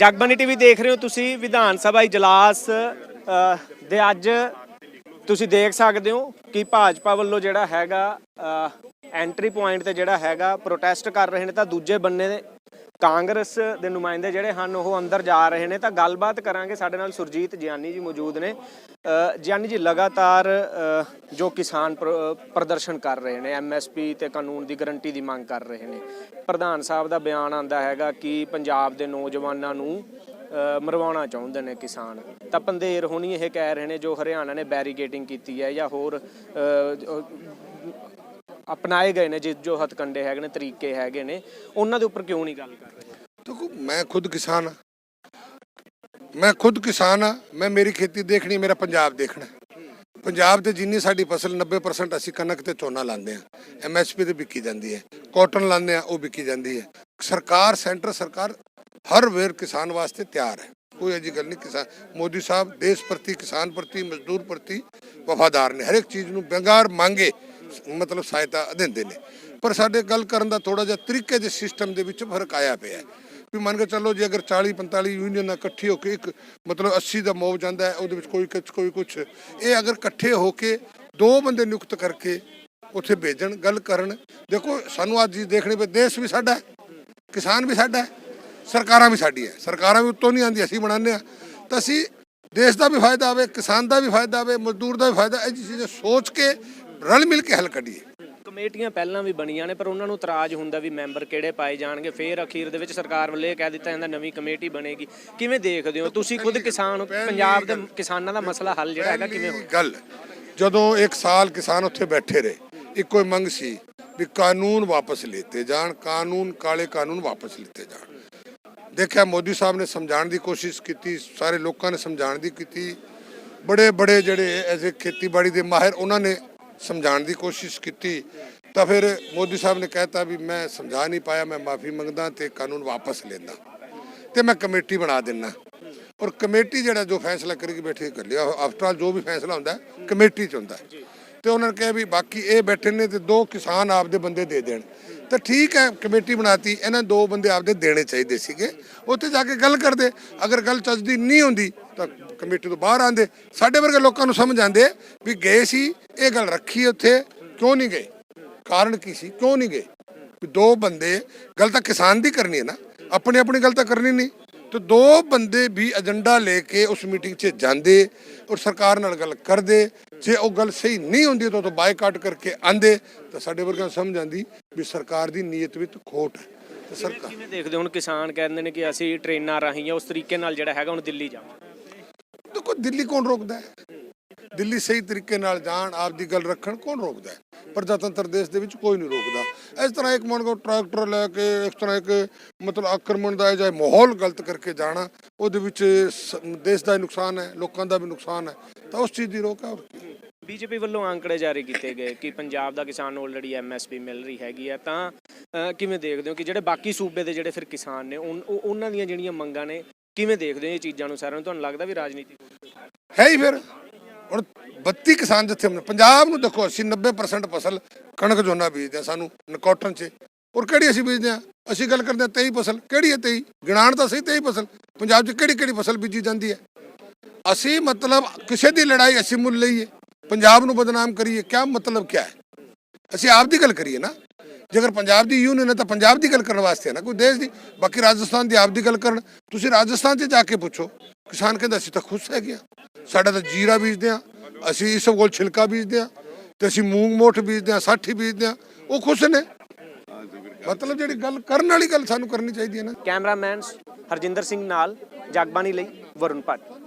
Jagbani TV ਦੇਖ ਰਹੇ ਹੋ ਤੁਸੀਂ, ਵਿਧਾਨ ਸਭਾ ਇਜਲਾਸ ਦੇ ਅੱਜ ਤੁਸੀਂ ਦੇਖ ਸਕਦੇ ਹੋ ਕਿ ਭਾਜਪਾ ਵੱਲੋਂ ਜਿਹੜਾ ਹੈਗਾ ਐਂਟਰੀ ਪੁਆਇੰਟ ਤੇ ਜਿਹੜਾ ਹੈਗਾ ਪ੍ਰੋਟੈਸਟ ਕਰ ਰਹੇ ਨੇ ਤਾਂ ਦੂਜੇ ਬੰਨੇ ਕਾਂਗਰਸ ਦੇ ਨੁਮਾਇੰਦੇ ਜਿਹੜੇ ਹਨ ਉਹ ਅੰਦਰ ਜਾ ਰਹੇ ਨੇ। ਤਾਂ ਗੱਲਬਾਤ ਕਰਾਂਗੇ। ਸਾਡੇ ਨਾਲ ਸੁਰਜੀਤ ਜਿਆਨੀ ਜੀ ਮੌਜੂਦ ਨੇ। ਅ, ਜਿਆਨੀ ਜੀ ਲਗਾਤਾਰ ਜੋ ਕਿਸਾਨ ਪ੍ਰ- ਪ੍ਰਦਰਸ਼ਨ ਕਰ ਰਹੇ ਨੇ ਐਮਐਸਪੀ ਤੇ ਕਾਨੂੰਨ ਦੀ ਗਰੰਟੀ ਦੀ ਮੰਗ ਕਰ ਰਹੇ ਨੇ। ਪ੍ਰਧਾਨ ਸਾਹਿਬ ਦਾ ਬਿਆਨ ਆਂਦਾ ਹੈਗਾ ਕਿ ਪੰਜਾਬ ਦੇ ਨੌਜਵਾਨਾਂ ਨੂੰ ਮਰਵਾਉਣਾ ਚਾਹੁੰਦੇ ਨੇ ਕਿਸਾਨ। ਤਾਂ ਪੰਦੇਰ ਹੋਣੀ ਇਹ ਕਹਿ ਰਹੇ ਨੇ ਜੋ ਹਰਿਆਣਾ ਨੇ ਬੈਰੀਕੇਟਿੰਗ ਕੀਤੀ ਹੈ ਜਾਂ ਹੋਰ ਅਪਣਾਏ ਗਏ ਨੇ ਜਿ ਜੋ ਹਥਕੰਡੇ ਹੈਗੇ ਨੇ, ਤਰੀਕੇ ਹੈਗੇ ਨੇ, ਉਹਨਾਂ ਦੇ ਉੱਪਰ ਕਿਉਂ ਨਹੀਂ ਗੱਲ ਕਰ ਰਹੇ? ਦੇਖੋ, ਮੈਂ ਖੁਦ ਕਿਸਾਨ ਹਾਂ। ਮੈਂ ਖੁਦ ਕਿਸਾਨ ਹਾਂ। ਮੈਂ ਮੇਰੀ ਖੇਤੀ ਦੇਖਣੀ, ਮੇਰਾ ਪੰਜਾਬ ਦੇਖਣਾ ਪੰਜਾਬ ਤੇ ਜਿੰਨੀ ਸਾਡੀ ਫਸਲ 90% ਅਸੀਂ ਕਣਕ ਤੇ ਝੋਨਾ ਲਾਉਂਦੇ ਆ ਐਮਐਸਪੀ ਤੇ ਵਿਕੀ ਜਾਂਦੀ ਹੈ। ਕਾਟਨ ਲਾਉਂਦੇ ਆ ਉਹ ਵਿਕੀ ਜਾਂਦੀ ਹੈ। ਸਰਕਾਰ, ਸੈਂਟਰ ਸਰਕਾਰ ਹਰ ਵੇਰ ਕਿਸਾਨ ਵਾਸਤੇ ਤਿਆਰ ਹੈ। ਕੋਈ ਅਜੀ ਗੱਲ ਨਹੀਂ, ਕਿਸਾਨ ਮੋਦੀ ਸਾਹਿਬ ਦੇਸ਼ ਪ੍ਰਤੀ, ਕਿਸਾਨ ਪ੍ਰਤੀ, ਮਜ਼ਦੂਰ ਪ੍ਰਤੀ ਵਫਾਦਾਰ ਨੇ। ਹਰ ਇੱਕ ਚੀਜ਼ ਨੂੰ ਬੇਗਾਰ ਮੰਗੇ ਮਤਲਬ ਸਹਾਇਤਾ ਦਿੰਦੇ ਨੇ। ਪਰ ਸਾਡੇ ਗੱਲ ਕਰਨ ਦਾ ਥੋੜਾ ਜਿਹਾ ਤਰੀਕੇ ਦੇ ਸਿਸਟਮ ਦੇ ਵਿੱਚ ਫ਼ਰਕ ਆਇਆ ਪਿਆ ਹੈ। ਵੀ ਮੰਨ ਕੇ ਚੱਲੋ ਜੇ ਅਗਰ 40 45 ਯੂਨੀਅਨ ਇਕੱਠੀ ਹੋ ਕੇ ਇੱਕ ਮਤਲਬ 80 ਦਾ ਮੋਵ ਜਾਂਦਾ ਹੈ, ਉਹਦੇ ਵਿੱਚ ਕੋਈ ਕੁਛ ਕੋਈ ਕੁਛ। ਇਹ ਅਗਰ ਇਕੱਠੇ ਹੋ ਕੇ ਦੋ ਬੰਦੇ ਨਿਯੁਕਤ ਕਰਕੇ ਉੱਥੇ ਭੇਜਣ, ਗੱਲ ਕਰਨ, ਦੇਖੋ ਸਾਨੂੰ ਅੱਜ ਜੀ ਦੇਖਣੇ ਪਏ, ਦੇਸ਼ ਵੀ ਸਾਡਾ ਕਿਸਾਨ ਵੀ ਸਾਡਾ ਸਰਕਾਰਾਂ ਵੀ ਸਾਡੀ ਹੈ। ਸਰਕਾਰਾਂ ਵੀ ਉੱਤੋਂ ਨਹੀਂ ਆਉਂਦੀ ਅਸੀਂ ਬਣਾਉਂਦੇ ਆ ਤਾਂ ਅਸੀਂ ਦੇਸ਼ ਦਾ ਵੀ ਫਾਇਦਾ ਆਵੇ ਕਿਸਾਨ ਦਾ ਵੀ ਫਾਇਦਾ ਆਵੇ ਮਜ਼ਦੂਰ ਦਾ ਵੀ ਫਾਇਦਾ ਇਹ ਚੀਜ਼ਾਂ ਸੋਚ ਕੇ ਰਲ ਮਿਲ ਕੇ ਹੱਲ ਕੱਢੀਏ। ਕਮੇਟੀਆਂ ਪਹਿਲਾਂ ਵੀ ਬਣੀਆਂ ਨੇ ਪਰ ਉਹਨਾਂ ਨੂੰ ਇਤਰਾਜ਼ ਹੁੰਦਾ ਵੀ ਮੈਂਬਰ ਕਿਹੜੇ ਪਾਏ ਜਾਣਗੇ ਫੇਰ ਅਖੀਰ ਦੇ ਵਿੱਚ ਸਰਕਾਰ ਵੱਲੋਂ ਇਹ ਕਹਿ ਦਿੱਤਾ ਜਾਂਦਾ ਨਵੀਂ ਕਮੇਟੀ ਬਣੇਗੀ। ਕਿਵੇਂ ਦੇਖਦੇ ਹੋ? ਤੁਸੀਂ ਖੁਦ ਕਿਸਾਨ ਹੋ ਪੰਜਾਬ ਦੇ ਕਿਸਾਨਾਂ ਦਾ ਮਸਲਾ ਹੱਲ ਜਿਹੜਾ ਹੈਗਾ ਕਿਵੇਂ ਹੋਊ ਗੱਲ ਜਦੋਂ ਇੱਕ ਸਾਲ ਕਿਸਾਨ ਉੱਥੇ ਬੈਠੇ ਰਹੇ ਇੱਕੋ ਹੀ ਮੰਗ ਸੀ ਵੀ ਕਾਨੂੰਨ ਵਾਪਸ ਲਿੱਤੇ ਜਾਣ ਕਾਨੂੰਨ ਕਾਲੇ ਕਾਨੂੰਨ ਵਾਪਸ ਲਿੱਤੇ ਜਾਣ। ਦੇਖਿਆ ਮੋਦੀ ਸਾਹਿਬ ਨੇ ਸਮਝਾਉਣ ਦੀ ਕੋਸ਼ਿਸ਼ ਕੀਤੀ ਸਾਰੇ ਲੋਕਾਂ ਨੇ ਸਮਝਾਉਣ ਦੀ ਕੀਤੀ। ਬੜੇ ਬੜੇ ਜਿਹੜੇ ਐਸੇ ਖੇਤੀਬਾੜੀ ਦੇ ਮਾਹਿਰ ਉਹਨਾਂ ਨੇ ਸਮਝਾਉਣ ਦੀ ਕੋਸ਼ਿਸ਼ ਕੀਤੀ, ਤਾਂ ਫਿਰ ਮੋਦੀ ਸਾਹਿਬ ਨੇ ਕਹਿਤਾ ਵੀ ਮੈਂ ਸਮਝਾ ਨਹੀਂ ਪਾਇਆ, ਮੈਂ ਮਾਫੀ ਮੰਗਦਾ ਤੇ ਕਾਨੂੰਨ ਵਾਪਸ ਲੈਂਦਾ ਤੇ ਮੈਂ ਕਮੇਟੀ ਬਣਾ ਦਿੰਨਾ ਔਰ ਕਮੇਟੀ ਜਿਹੜਾ ਜੋ ਫੈਸਲਾ ਕਰੇਗੀ ਬੈਠੇ ਕਰ ਲਿਆ ਆਫਟਰ ਆਲ ਜੋ ਵੀ ਫੈਸਲਾ ਹੁੰਦਾ, ਕਮੇਟੀ ਚ ਹੁੰਦਾ। ਹੈ। ਤੇ ਉਹਨਾਂ ਨੇ ਕਿਹਾ ਵੀ ਬਾਕੀ ਇਹ ਬੈਠੇ ਨੇ ਤੇ ਦੋ ਕਿਸਾਨ ਆਪਦੇ ਬੰਦੇ ਦੇ ਦੇਣ। ਤਾਂ ਠੀਕ ਹੈ, ਕਮੇਟੀ ਬਣਾਤੀ, ਇਹਨਾਂ ਦੋ ਬੰਦੇ ਆਪਦੇ ਦੇਣੇ ਚਾਹੀਦੇ ਸੀਗੇ, ਉੱਥੇ ਜਾ ਕੇ ਗੱਲ ਕਰਦੇ। ਅਗਰ ਗੱਲ ਚੱਜਦੀ ਨਹੀਂ ਹੁੰਦੀ ਤਾਂ ਕਮੇਟੀ ਤੋਂ ਬਾਹਰ ਆਂਦੇ ਸਾਡੇ ਵਰਗੇ ਲੋਕਾਂ ਨੂੰ ਸਮਝ ਆਂਦੇ ਵੀ ਗਏ ਸੀ ਇਹ ਗੱਲ ਰੱਖੀ ਉੱਥੇ ਕਿਉਂ ਨਹੀਂ ਗਏ? ਕਾਰਨ ਕੀ ਸੀ? ਕਿਉਂ ਨਹੀਂ ਗਏ? ਵੀ ਦੋ ਬੰਦੇ ਗੱਲ ਤਾਂ ਕਿਸਾਨ ਦੀ ਕਰਨੀ ਹੈ ਨਾ ਆਪਣੀ ਆਪਣੀ ਗੱਲ ਤਾਂ ਕਰਨੀ ਨਹੀਂ। ਤੇ ਦੋ ਬੰਦੇ ਵੀ ਏਜੰਡਾ ਲੈ ਕੇ ਉਸ ਮੀਟਿੰਗ 'ਚ ਜਾਂਦੇ ਔਰ ਸਰਕਾਰ ਨਾਲ ਗੱਲ ਕਰਦੇ ਜੇ ਉਹ ਗੱਲ ਸਹੀ ਨਹੀਂ ਹੁੰਦੀ ਤਾਂ ਉਹ ਬਾਈਕਾਟ ਕਰਕੇ ਆਂਦੇ ਤਾਂ ਸਾਡੇ ਵਰਗਿਆਂ ਨੂੰ ਸਮਝ ਆਂਦੀ ਵੀ ਸਰਕਾਰ ਦੀ ਨੀਅਤ ਵਿੱਚ ਖੋਟ ਹੈ। ਤੇ ਸਰਕਾਰ ਕਿਵੇਂ ਦੇਖਦੇ ਹੁਣ ਕਿਸਾਨ ਕਹਿੰਦੇ ਨੇ ਕਿ ਅਸੀਂ ਟ੍ਰੇਨਾਂ ਰਾਹੀਂ ਉਸ ਤਰੀਕੇ ਨਾਲ ਜਿਹੜਾ ਹੈਗਾ ਹੁਣ ਦਿੱਲੀ ਦੇਖੋ ਦਿੱਲੀ ਕੌਣ ਰੋਕਦਾ ਹੈ? ਦਿੱਲੀ ਸਹੀ ਤਰੀਕੇ ਨਾਲ ਜਾਣ, ਆਪ ਦੀ ਗੱਲ ਰੱਖਣ, ਕੌਣ ਰੋਕਦਾ ਹੈ? ਪ੍ਰਜਾਤੰਤਰ ਦੇਸ਼ ਦੇ ਵਿੱਚ ਕੋਈ ਨਹੀਂ ਰੋਕਦਾ। ਇਸ ਤਰ੍ਹਾਂ ਇੱਕ ਮਨ ਕੋ ਟਰੈਕਟਰ ਲੈ ਕੇ, ਇਸ ਤਰ੍ਹਾਂ ਇੱਕ ਮਤਲਬ ਆਕਰਮਣ ਦਾ ਜਾਂ ਮਾਹੌਲ ਗਲਤ ਕਰਕੇ ਜਾਣਾ, ਉਹਦੇ ਵਿੱਚ ਸ- ਦੇਸ਼ ਦਾ ਨੁਕਸਾਨ ਹੈ, ਲੋਕਾਂ ਦਾ ਵੀ ਨੁਕਸਾਨ ਹੈ, ਤਾਂ ਉਸ ਚੀਜ਼ ਦੀ ਰੋਕ ਹੈ ਹੋਰ ਕੀ। ਬੀਜੇਪੀ ਵੱਲੋਂ ਅੰਕੜੇ ਜਾਰੀ ਕੀਤੇ ਗਏ ਕਿ ਪੰਜਾਬ ਦਾ ਕਿਸਾਨ ਨੂੰ ਆਲਰੇਡੀ ਐਮਐਸਪੀ ਮਿਲ ਰਹੀ ਹੈਗੀ ਆ ਤਾਂ ਕਿਵੇਂ ਦੇਖਦੇ ਹੋ ਕਿ ਜਿਹੜੇ ਬਾਕੀ ਸੂਬੇ ਦੇ ਜਿਹੜੇ ਫਿਰ ਕਿਸਾਨ ਨੇ, ਉਨ- ਉਹ- ਉਹਨਾਂ ਦੀਆਂ ਜਿਹੜੀਆਂ ਮੰਗਾਂ ਨੇ ਕਿਵੇਂ ਦੇਖਦੇ ਹੋ ਇਹ ਚੀਜ਼ਾਂ ਨੂੰ ਸਾਰਿਆਂ ਨੂੰ? ਤੁਹਾਨੂੰ ਲੱਗਦਾ ਵੀ ਰਾਜਨੀਤੀ ਹੈ? ਹੀ ਫਿਰ। ਹੁਣ 32 ਕਿਸਾਨ ਜਿੱਥੇ ਪੰਜਾਬ ਨੂੰ ਦੇਖੋ, ਅਸੀਂ 90% ਫਸਲ ਕਣਕ ਝੋਨਾ ਬੀਜਦੇ ਹਾਂ ਸਾਨੂੰ ਨਕੋਟਨ 'ਚ। ਔਰ ਕਿਹੜੀ ਅਸੀਂ ਬੀਜਦੇ ਹਾਂ? ਅਸੀਂ ਗੱਲ ਕਰਦੇ ਹਾਂ 23 ਫਸਲ। ਕਿਹੜੀ ਹੈ 23 ਗਿਣਾਣ ਤਾਂ ਸਹੀ 23 ਫਸਲ। ਪੰਜਾਬ 'ਚ ਕਿਹੜੀ ਕਿਹੜੀ ਫਸਲ ਬੀਜੀ ਜਾਂਦੀ ਹੈ? ਅਸੀਂ ਮਤਲਬ ਕਿਸੇ ਦੀ ਲੜਾਈ ਅਸੀਂ ਮੁੱਲ ਲਈਏ। ਪੰਜਾਬ ਨੂੰ ਬਦਨਾਮ ਕਰੀਏ। ਕਿਆ ਮਤਲਬ ਕਿਆ ਹੈ? ਅਸੀਂ ਆਪ ਦੀ ਗੱਲ ਕਰੀਏ ਨਾ। ਜੇਕਰ ਪੰਜਾਬ ਦੀ ਯੂਨੀਅਨ ਹੈ ਤਾਂ ਪੰਜਾਬ ਦੀ ਗੱਲ ਕਰਨ ਵਾਸਤੇ ਹੈ ਨਾ, ਕੋਈ ਦੇਸ਼ ਦੀ, ਬਾਕੀ ਰਾਜਸਥਾਨ ਦੀ ਆਪ ਦੀ ਗੱਲ ਕਰਨ। ਤੁਸੀਂ ਰਾਜਸਥਾਨ 'ਚ ਜਾ ਕੇ ਪੁੱਛੋ, ਕਿਸਾਨ ਕਹਿੰਦਾ, ਅਸੀਂ ਤਾਂ ਖੁਸ਼ ਹੈਗੇ ਆ ਸਾਡਾ ਤਾਂ ਜੀਰਾ ਬੀਜਦੇ ਆ ਅਸੀਂ ਇਸ ਕੋਲ ਛਿਲਕਾ ਬੀਜਦੇ ਆ ਤੇ ਅਸੀਂ ਮੂੰਗ ਮੋਠ ਬੀਜਦੇ ਆ ਸਾਠੀ ਬੀਜਦੇ ਆ ਉਹ ਖੁਸ਼ ਨੇ। ਮਤਲਬ ਜਿਹੜੀ ਗੱਲ ਕਰਨ ਵਾਲੀ ਗੱਲ ਸਾਨੂੰ ਕਰਨੀ ਚਾਹੀਦੀ ਹੈ ਨਾ। ਕੈਮਰਾਮੈਨ ਹਰਜਿੰਦਰ ਸਿੰਘ ਨਾਲ, ਜਗਬਾਣੀ ਲਈ ਵਰੁਣ ਭੱਟ।